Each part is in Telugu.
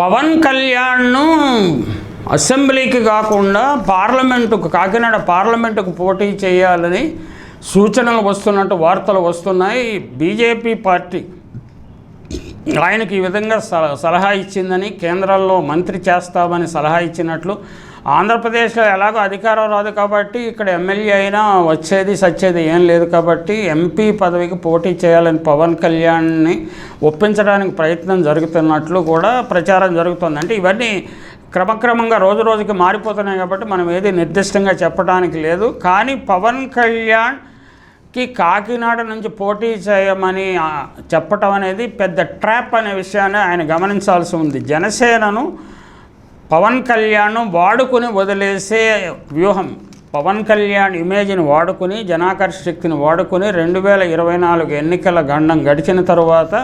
పవన్ కళ్యాణ్ను అసెంబ్లీకి కాకుండా పార్లమెంటుకు కాకినాడ పార్లమెంటుకు పోటీ చేయాలని సూచనలు వస్తున్నట్టు వార్తలు వస్తున్నాయి. బీజేపీ పార్టీ ఆయనకి ఈ విధంగా సల- సలహా ఇచ్చిందని కేంద్రంలో మంత్రి చేస్తామని సలహా ఇచ్చినట్లు ఆంధ్రప్రదేశ్లో ఎలాగో అధికారం రాదు కాబట్టి ఇక్కడ ఎమ్మెల్యే అయినా వచ్చేది సచ్చేది ఏం లేదు కాబట్టి ఎంపీ పదవికి పోటీ చేయాలని పవన్ కళ్యాణ్ని ఒప్పించడానికి ప్రయత్నం జరుగుతున్నట్లు కూడా ప్రచారం జరుగుతుంది. అంటే ఇవన్నీ క్రమక్రమంగా రోజు రోజుకి మారిపోతున్నాయి కాబట్టి మనం ఏది నిర్దిష్టంగా చెప్పడానికి లేదు. కానీ పవన్ కళ్యాణ్కి కాకినాడ నుంచి పోటీ చేయమని చెప్పటం అనేది పెద్ద ట్రాప్ అనే విషయాన్ని ఆయన గమనించాల్సి ఉంది. జనసేనను పవన్ కళ్యాణ్ వాడుకుని వదిలేసే వ్యూహం. పవన్ కళ్యాణ్ ఇమేజ్ని వాడుకుని జనాకర్ష శక్తిని వాడుకుని రెండు వేల ఇరవై నాలుగు ఎన్నికల గండం గడిచిన తరువాత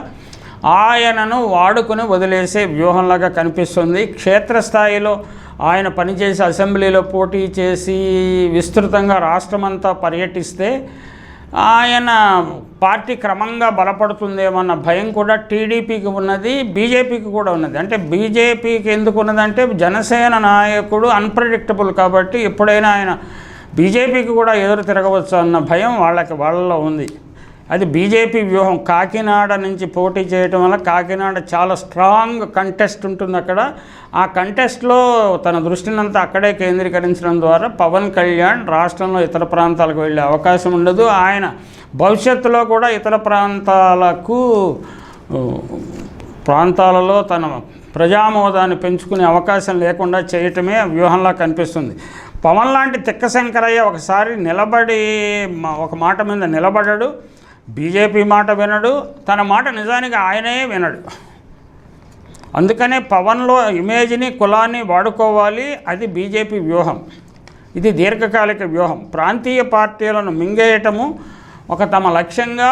ఆయనను వాడుకుని వదిలేసే వ్యూహంలాగా కనిపిస్తుంది. క్షేత్రస్థాయిలో ఆయన పనిచేసి అసెంబ్లీలో పోటీ చేసి విస్తృతంగా రాష్ట్రమంతా పర్యటిస్తే ఆయన పార్టీ క్రమంగా బలపడుతుందేమన్న భయం కూడా టీడీపీకి ఉన్నది బీజేపీకి కూడా ఉన్నది. అంటే బీజేపీకి ఎందుకు ఉన్నదంటే జనసేన నాయకుడు అన్ప్రెడిక్టబుల్ కాబట్టి ఎప్పుడైనా ఆయన బీజేపీకి కూడా ఎదురు తిరగవచ్చు అన్న భయం వాళ్ళకి వాళ్ళలో ఉంది. అది బీజేపీ వ్యూహం. కాకినాడ నుంచి పోటీ చేయటం వల్ల కాకినాడ చాలా స్ట్రాంగ్ కంటెస్ట్ ఉంటుంది అక్కడ. ఆ కంటెస్ట్లో తన దృష్టినంతా అక్కడే కేంద్రీకరించడం ద్వారా పవన్ కళ్యాణ్ రాష్ట్రంలో ఇతర ప్రాంతాలకు వెళ్ళే అవకాశం ఉండదు. ఆయన భవిష్యత్తులో కూడా ఇతర ప్రాంతాలకు ప్రాంతాలలో తన ప్రజామోదాన్ని పెంచుకునే అవకాశం లేకుండా చేయటమే వ్యూహంలా కనిపిస్తుంది. పవన్ లాంటి తిక్క శంకరయ్య ఒకసారి నిలబడి మా- ఒక మాట మీద నిలబడడు. బీజేపీ మాట వినడు తన మాట నిజానికి ఆయనే వినడు. అందుకనే పవన్లో ఇమేజ్ని కులాన్ని వాడుకోవాలి అది బీజేపీ వ్యూహం. ఇది దీర్ఘకాలిక వ్యూహం. ప్రాంతీయ పార్టీలను మింగేయటము ఒక తమ లక్ష్యంగా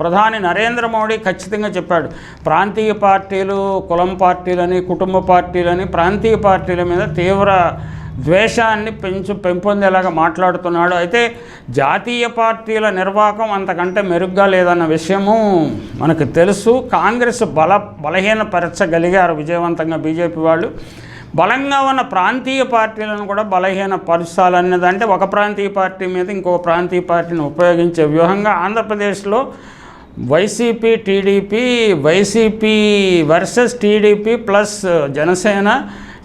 ప్రధాని నరేంద్ర మోడీ ఖచ్చితంగా చెప్పాడు. ప్రాంతీయ పార్టీలు కులం పార్టీలని కుటుంబ పార్టీలని ప్రాంతీయ పార్టీల మీద తీవ్ర ద్వేషాన్ని పెంచు పెంపొందేలాగా మాట్లాడుతున్నాడు. అయితే జాతీయ పార్టీల నిర్వాహకం అంతకంటే మెరుగ్గా లేదన్న విషయము మనకు తెలుసు. కాంగ్రెస్ బల బలహీనపరచగలిగారు విజయవంతంగా బీజేపీ వాళ్ళు. బలంగా ఉన్న ప్రాంతీయ పార్టీలను కూడా బలహీన అంటే ఒక ప్రాంతీయ పార్టీ మీద ఇంకో ప్రాంతీయ పార్టీని ఉపయోగించే వ్యూహంగా ఆంధ్రప్రదేశ్లో YCP TDP YCP versus TDP plus Janasena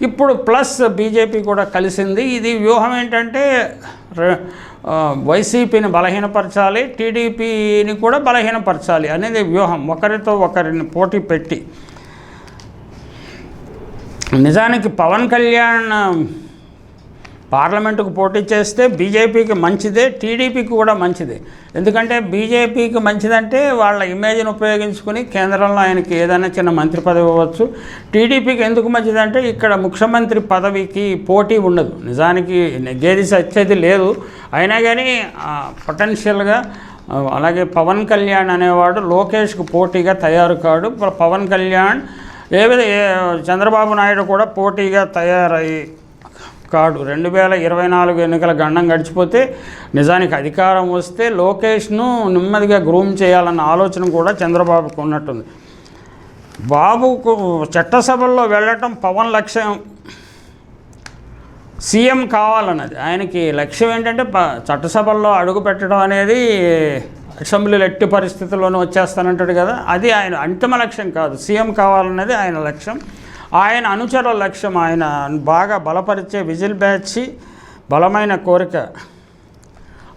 ఇప్పుడు ప్లస్ బీజేపీ కూడా కలిసింది. ఇది వ్యూహం ఏంటంటే వైసీపీని బలహీనపరచాలి టీడీపీని కూడా బలహీనపరచాలి అనేది వ్యూహం. ఒకరితో ఒకరిని పోటీ పెట్టి. నిజానికి పవన్ కళ్యాణ్ పార్లమెంటుకు పోటీ చేస్తే బీజేపీకి మంచిదే టీడీపీకి కూడా మంచిదే. ఎందుకంటే బీజేపీకి మంచిదంటే వాళ్ళ ఇమేజ్ని ఉపయోగించుకుని కేంద్రంలో ఆయనకి ఏదైనా చిన్న మంత్రి పదవి ఇవ్వచ్చు. టీడీపీకి ఎందుకు మంచిదంటే ఇక్కడ ముఖ్యమంత్రి పదవికి పోటీ ఉండదు. నిజానికి నెగ్గేది సత్యది లేదు. అయినా కానీ పొటెన్షియల్గా అలాగే పవన్ కళ్యాణ్ అనేవాడు లోకేష్కు పోటీగా తయారు కాడు. పవన్ కళ్యాణ్ ఏ విధ చంద్రబాబు నాయుడు కూడా పోటీగా తయారయ్యి కాడు రెండు వేల ఇరవై నాలుగు ఎన్నికల గండం గడిచిపోతే నిజానికి అధికారం వస్తే లోకేష్ను నెమ్మదిగా గ్రూమ్ చేయాలన్న ఆలోచన కూడా చంద్రబాబుకు ఉన్నట్టుంది. బాబుకు చట్టసభల్లో వెళ్ళటం పవన్ లక్ష్యం. సీఎం కావాలన్నది. ఆయనకి లక్ష్యం ఏంటంటే చట్టసభల్లో అడుగు పెట్టడం అనేది అసెంబ్లీలో ఎట్టి పరిస్థితుల్లోనూ వచ్చేస్తానంటాడు కదా. అది ఆయన అంతిమ లక్ష్యం కాదు. సీఎం కావాలన్నది ఆయన లక్ష్యం. ఆయన అనుచరుల లక్ష్యం. ఆయన బాగా బలపరిచే విజిల్ బ్యాచ్ బలమైన కోరిక.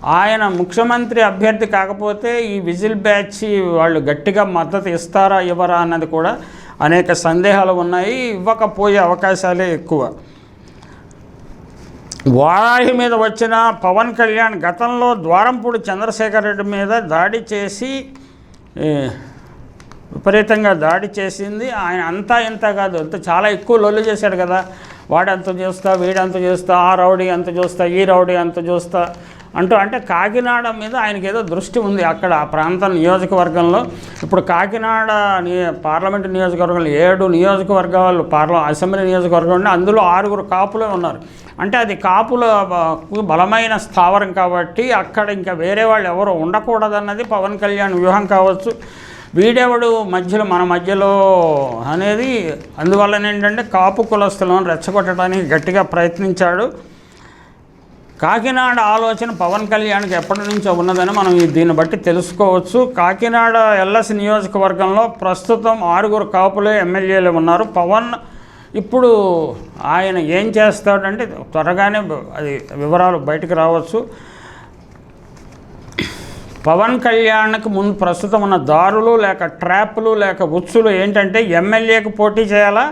ఆయన ముఖ్యమంత్రి అభ్యర్థి కాకపోతే ఈ విజిల్ బ్యాచ్ వాళ్ళు గట్టిగా మద్దతు ఇస్తారా ఇవ్వరా అన్నది కూడా అనేక సందేహాలు ఉన్నాయి. ఇవ్వకపోయే అవకాశాలే ఎక్కువ. వారాహి మీద వచ్చిన పవన్ కళ్యాణ్ గతంలో ద్వారంపూడి చంద్రశేఖర్ రెడ్డి మీద దాడి చేసి విపరీతంగా దాడి చేసింది. ఆయన అంతా ఇంత కాదు అంత చాలా ఎక్కువ లొల్లు చేశాడు కదా. వాడంత చూస్తా వీడంత చూస్తా ఆ రౌడీ అంత చూస్తా ఈ రౌడీ అంత చూస్తా అంటూ అంటే కాకినాడ మీద ఆయనకి ఏదో దృష్టి ఉంది అక్కడ ఆ ప్రాంత నియోజకవర్గంలో. ఇప్పుడు కాకినాడ నియ- పార్లమెంటు నియోజకవర్గంలో ఏడు నియోజకవర్గాలు పార్ల అసెంబ్లీ నియోజకవర్గం ఉంటే అందులో ఆరుగురు కాపులే ఉన్నారు. అంటే అది కాపుల బలమైన స్థావరం కాబట్టి అక్కడ ఇంకా వేరే వాళ్ళు ఎవరు ఉండకూడదన్నది పవన్ కళ్యాణ్ వ్యూహం కావచ్చు. వీడెవడు మధ్యలో మన మధ్యలో అనేది అందువలన ఏంటంటే కాపు కులస్తులను రెచ్చగొట్టడానికి గట్టిగా ప్రయత్నించాడు. కాకినాడ ఆలోచన పవన్ కళ్యాణ్కి ఎప్పటి నుంచో ఉన్నదని మనం దీన్ని బట్టి తెలుసుకోవచ్చు. కాకినాడ ఎల్ఎస్ నియోజకవర్గంలో ప్రస్తుతం ఆరుగురు కాపులే ఎమ్మెల్యేలు ఉన్నారు. పవన్ ఇప్పుడు ఆయన ఏం చేస్తాడంటే త్వరగానే అది వివరాలు బయటకు రావచ్చు. పవన్ కళ్యాణ్కి ముందు ప్రస్తుతం ఉన్న దారులు లేక ట్రాప్లు లేక ఉచ్చులు ఏంటంటే ఎమ్మెల్యేకు పోటీ చేయాలా?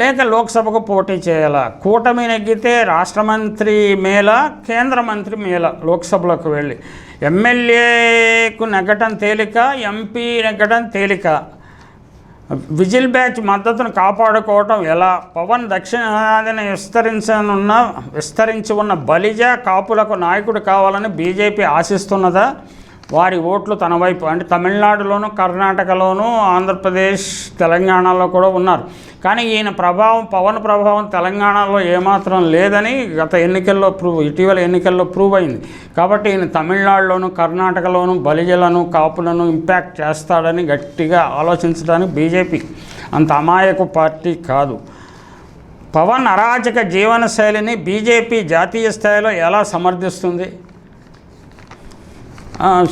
లేక లోక్సభకు పోటీ చేయాలా? కూటమి నెగ్గితే రాష్ట్ర మంత్రి మేళ కేంద్ర మంత్రి మేళ లోక్సభలోకి వెళ్ళి. ఎమ్మెల్యేకు నెగ్గటం తేలిక ఎంపీ నెగ్గటం తేలిక. విజిల్ బ్యాచ్ మద్దతును కాపాడుకోవటం ఎలా? పవన్ దక్షిణాదిని విస్తరించనున్న విస్తరించి ఉన్న బలిజ కాపులకు నాయకుడు కావాలని బీజేపీ ఆశిస్తున్నదా? వారి ఓట్లు తన వైపు అంటే తమిళనాడులోను కర్ణాటకలోను ఆంధ్రప్రదేశ్ తెలంగాణలో కూడా ఉన్నారు. కానీ ఈయన ప్రభావం పవన్ ప్రభావం తెలంగాణలో ఏమాత్రం లేదని గత ఎన్నికల్లో ప్రూవ్ ఇటీవల ఎన్నికల్లో ప్రూవ్ అయింది. కాబట్టి ఈయన తమిళనాడులోను కర్ణాటకలోను బలిజలను కాపులను ఇంపాక్ట్ చేస్తాడని గట్టిగా ఆలోచించడానికి బీజేపీ అంత అమాయక పార్టీ కాదు. పవన్ అరాచక జీవన శైలిని బీజేపీ జాతీయ స్థాయిలో ఎలా సమర్థిస్తుంది?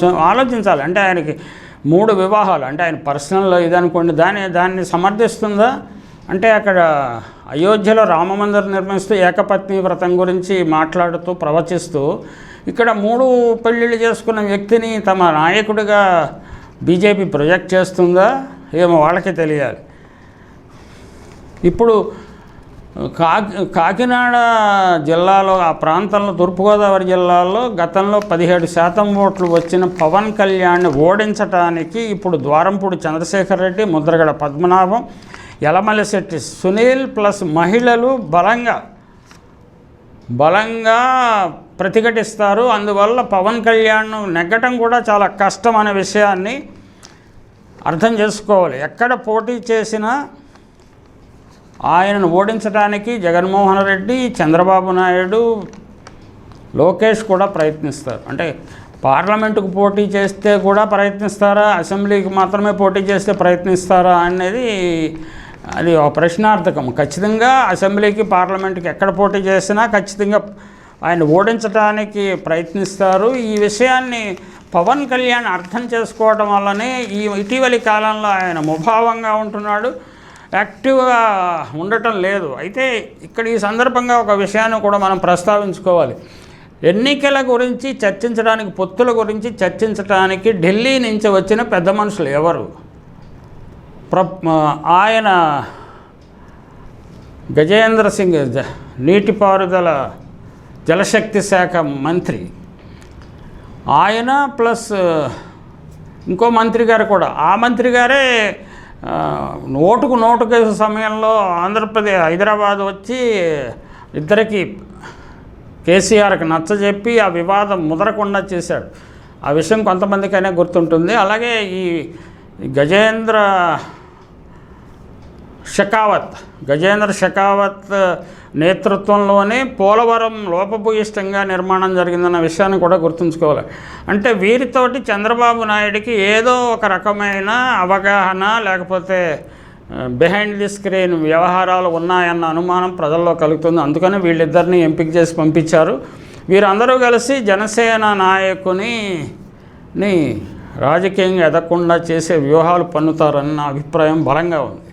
సో ఆలోచించాలి. అంటే ఆయనకి మూడు వివాహాలు. అంటే ఆయన పర్సనల్ ఇదనుకోండి దాని దాన్ని దాన్ని సమర్థిస్తుందా? అంటే అక్కడ అయోధ్యలో రామమందిరం నిర్మిస్తూ ఏకపత్ని వ్రతం గురించి మాట్లాడుతూ ప్రవచిస్తూ ఇక్కడ మూడు పెళ్ళిళ్ళు చేసుకున్న వ్యక్తిని తమ నాయకుడిగా బీజేపీ ప్రొజెక్ట్ చేస్తుందా? ఏమో వాళ్ళకే తెలియాలి. ఇప్పుడు కాకి కాకినాడ జిల్లాలో ఆ ప్రాంతంలో తూర్పుగోదావరి జిల్లాలో గతంలో పదిహేడు శాతం ఓట్లు వచ్చిన పవన్ కళ్యాణ్ని ఓడించటానికి ఇప్పుడు ద్వారంపూడి చంద్రశేఖర్ రెడ్డి ముద్రగడ పద్మనాభం యలమలశెట్టి సునీల్ ప్లస్ మహిళలు బలంగా బలంగా ప్రతిఘటిస్తారు. అందువల్ల పవన్ కళ్యాణ్ నెగ్గటం కూడా చాలా కష్టం అనే విషయాన్ని అర్థం చేసుకోవాలి. ఎక్కడ పోటీ చేసినా ఆయనను ఓడించడానికి జగన్మోహన్ రెడ్డి చంద్రబాబు నాయుడు లోకేష్ కూడా ప్రయత్నిస్తారు. అంటే పార్లమెంటుకు పోటీ చేస్తే కూడా ప్రయత్నిస్తారా? అసెంబ్లీకి మాత్రమే పోటీ చేస్తే ప్రయత్నిస్తారా అనేది అది ఒక ప్రశ్నార్థకం. ఖచ్చితంగా అసెంబ్లీకి పార్లమెంట్కి ఎక్కడ పోటీ చేసినా ఖచ్చితంగా ఆయన ఓడించడానికి ప్రయత్నిస్తారు. ఈ విషయాన్ని పవన్ కళ్యాణ్ అర్థం చేసుకోవడం వల్లనే ఈ ఇటీవలి కాలంలో ఆయన ముభావంగా ఉంటున్నాడు. యాక్టివ్గా ఉండటం లేదు. అయితే ఇక్కడ ఈ సందర్భంగా ఒక విషయాన్ని కూడా మనం ప్రస్తావించుకోవాలి. ఎన్నికల గురించి చర్చించడానికి పొత్తుల గురించి చర్చించడానికి ఢిల్లీ నుంచి వచ్చిన పెద్ద మనుషులు ఎవరు? ప్ర ఆయన గజేంద్ర సింగ్ జ- నీటిపారుదల జలశక్తి శాఖ మంత్రి. ఆయన ప్లస్ ఇంకో మంత్రి గారు కూడా. ఆ మంత్రి గారే ఓటుకు నోటు కేసు సమయంలో ఆంధ్రప్రదేశ్ హైదరాబాద్ వచ్చి ఇద్దరికి కేసీఆర్కి నచ్చజెప్పి ఆ వివాదం ముదరకుండా చేశాడు. ఆ విషయం కొంతమందికైనా గుర్తుంటుంది. అలాగే ఈ గజేంద్ర షకావత్ గజేంద్ర షకావత్ నేతృత్వంలోనే పోలవరం లోపభూయిష్టంగా నిర్మాణం జరిగిందన్న విషయాన్ని కూడా గుర్తుంచుకోవాలి. అంటే వీరితోటి చంద్రబాబు నాయుడికి ఏదో ఒక రకమైన అవగాహన లేకపోతే బిహైండ్ ది స్క్రీన్ వ్యవహారాలు ఉన్నాయన్న అనుమానం ప్రజల్లో కలుగుతుంది. అందుకని వీళ్ళిద్దరిని ఎంపిక చేసి పంపించారు. వీరందరూ కలిసి జనసేన నాయకుని రాజకీయంగా ఎదగకుండా చేసే వ్యూహాలు పన్నుతారని నా అభిప్రాయం బలంగా ఉంది.